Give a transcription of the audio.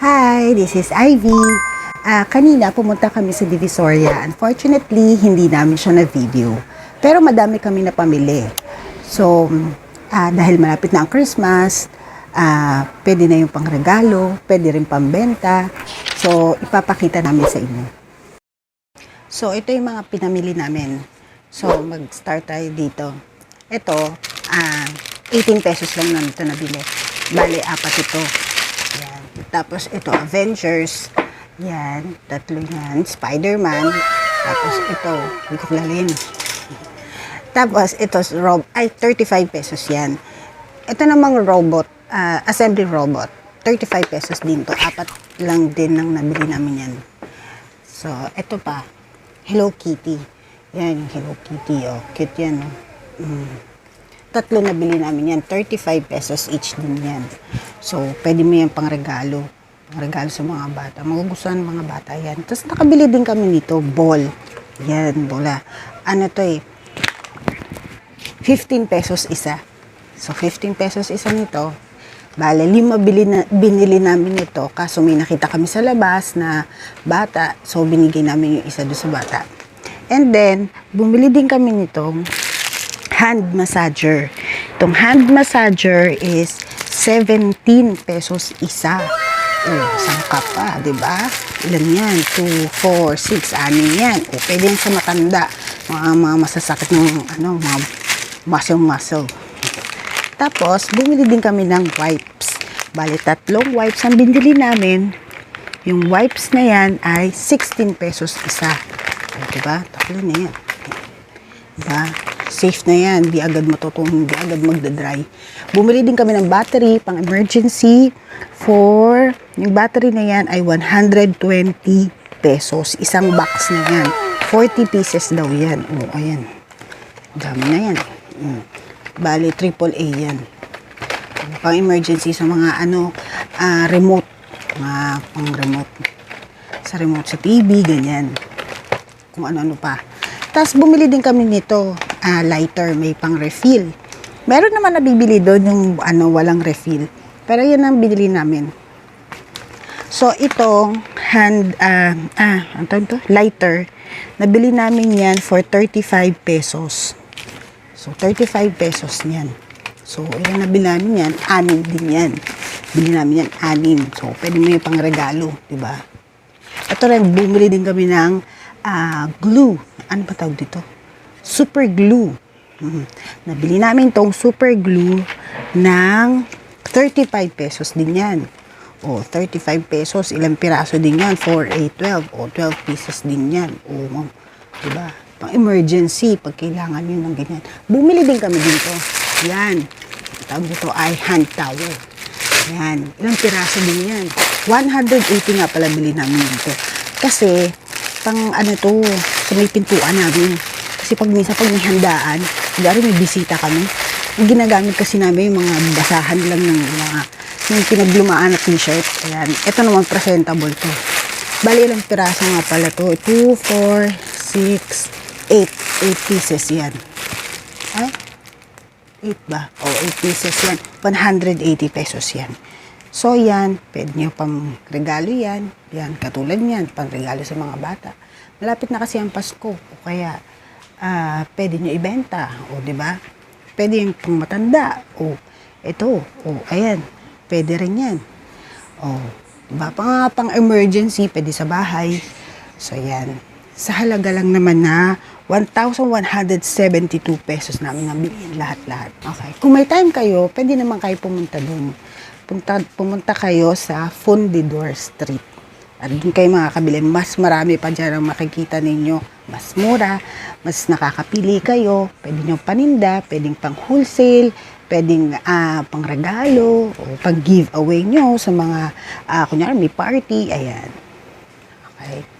Hi, this is Ivy. Ah, kanina pumunta kami sa Divisoria. Unfortunately, hindi namin siya na-video. Pero madami kami na pamili. So, ah, dahil malapit na ang Christmas, ah, pwede na yung pangregalo, pwede rin pambenta. So, ipapakita namin sa inyo. So, ito yung mga pinamili namin. So, mag-start tayo dito. Ito, ah, 18 pesos lang namin ito nabili. Bale, apat ito. Yan. Tapos ito, Avengers. Yan. Tatlo yan. Spider-Man. Tapos ito, lalin. Tapos ito, rob ay 35 pesos yan. Ito namang robot, ah, assembly robot. 35 pesos din to. Apat lang din ang nabili namin yan. So, ito pa. Hello Kitty. Yan, Hello Kitty. Oh, cute yan. Oh. Mm. Tatlo na bili namin yan. 35 pesos each din yan. So, pwede mo yan pang regalo. Regalo sa mga bata. Magugustuhan ng mga bata yan. Tapos nakabili din kami nito, ball. Yan, bola. Ano to eh? 15 pesos isa. So, 15 pesos isa nito. Bale, lima bili na, binili namin ito. Kaso may nakita kami sa labas na bata. So, binigay namin yung isa doon sa bata. And then, bumili din kami nitong hand massager. Itong hand massager is 17 pesos isa. Oh, sangka pa, di ba? Ilan yan? 2, 4, 6, 6 yan. O, pwede yan sa matanda. Mga, mga masasakit ng, ano, mga muscle-muscle. Tapos, bumili din kami ng wipes. Bali, tatlong wipes ang binili namin. Yung wipes na yan ay 16 pesos isa. O, diba? Tatlo na yan. Diba? Safe na yan. Di agad matutong, di agad magdadry. Bumili din kami ng battery pang emergency for, yung battery na yan ay 120 pesos. Isang box na yan. 40 pieces daw yan. O, ayan. Dami na yan. Mm. Bali, triple A yan. Pang emergency sa mga ano, ah, remote. Mga pang remote. Sa remote sa TV, ganyan. Kung ano-ano pa. Tapos bumili din kami nito, ah, lighter, may pang refill. Meron naman nabibili doon yung ano, walang refill. Pero yan ang binili namin. So, itong hand, ah, ah, ano to? Lighter. Nabili namin yan for 35 pesos. So, 35 pesos niyan. So, ilan nabili namin yan? Anim din yan. Bili namin yan, anim. So, pwede mo yung pang regalo, di ba? Ito rin, bumili din kami ng ah, glue. Ano ba tawag dito? Super glue. Mhm. Nabili namin tong super glue ng 35 pesos din yan. O, 35 pesos, ilang piraso din yan? 4, 8, 12. O, 12 pieces din yan. O, diba? Pang emergency, pag kailangan yun ng ganyan. Bumili din kami dito. Yan. Tawag dito ay hand towel. Yan. Ilang piraso din yan? 180 nga pala bili namin dito. Kasi, pang ano to, sa may pintuan namin. Kasi pag minsan pag may handaan, gari may bisita kami. Ginagamit kasi namin yung mga basahan lang ng mga yung pinaglumaan na t-shirt. Ayan. Ito naman presentable to. Bali, ilang piraso nga pala to. 2, 4, 6, 8. 8 pieces yan. Ay? 8 ba? O, 8 pieces yan. 180 pesos yan. So, yan. Pwede nyo pang regalo yan. Yan, katulad yan. Pang regalo sa mga bata. Malapit na kasi ang Pasko. O kaya, ah, pwede nyo ibenta. O, di ba? Pwede yung pang matanda. O, ito. O, ayan. Pwede rin yan. O, diba? Pang, pang emergency, pwede sa bahay. So, yan. Sa halaga lang naman na 1,172 pesos namin nabili lahat-lahat. Okay. Kung may time kayo, pwede naman kayo pumunta doon. Punta, pumunta kayo sa Fundidor Street. At doon kayo makakabili. Mas marami pa dyan ang makikita ninyo. Mas mura, mas nakakapili kayo. Pwede nyo paninda, pwedeng pang wholesale, pwedeng ah, pang regalo, o pang giveaway nyo sa mga, ah, kunyari may party, ayan. Okay.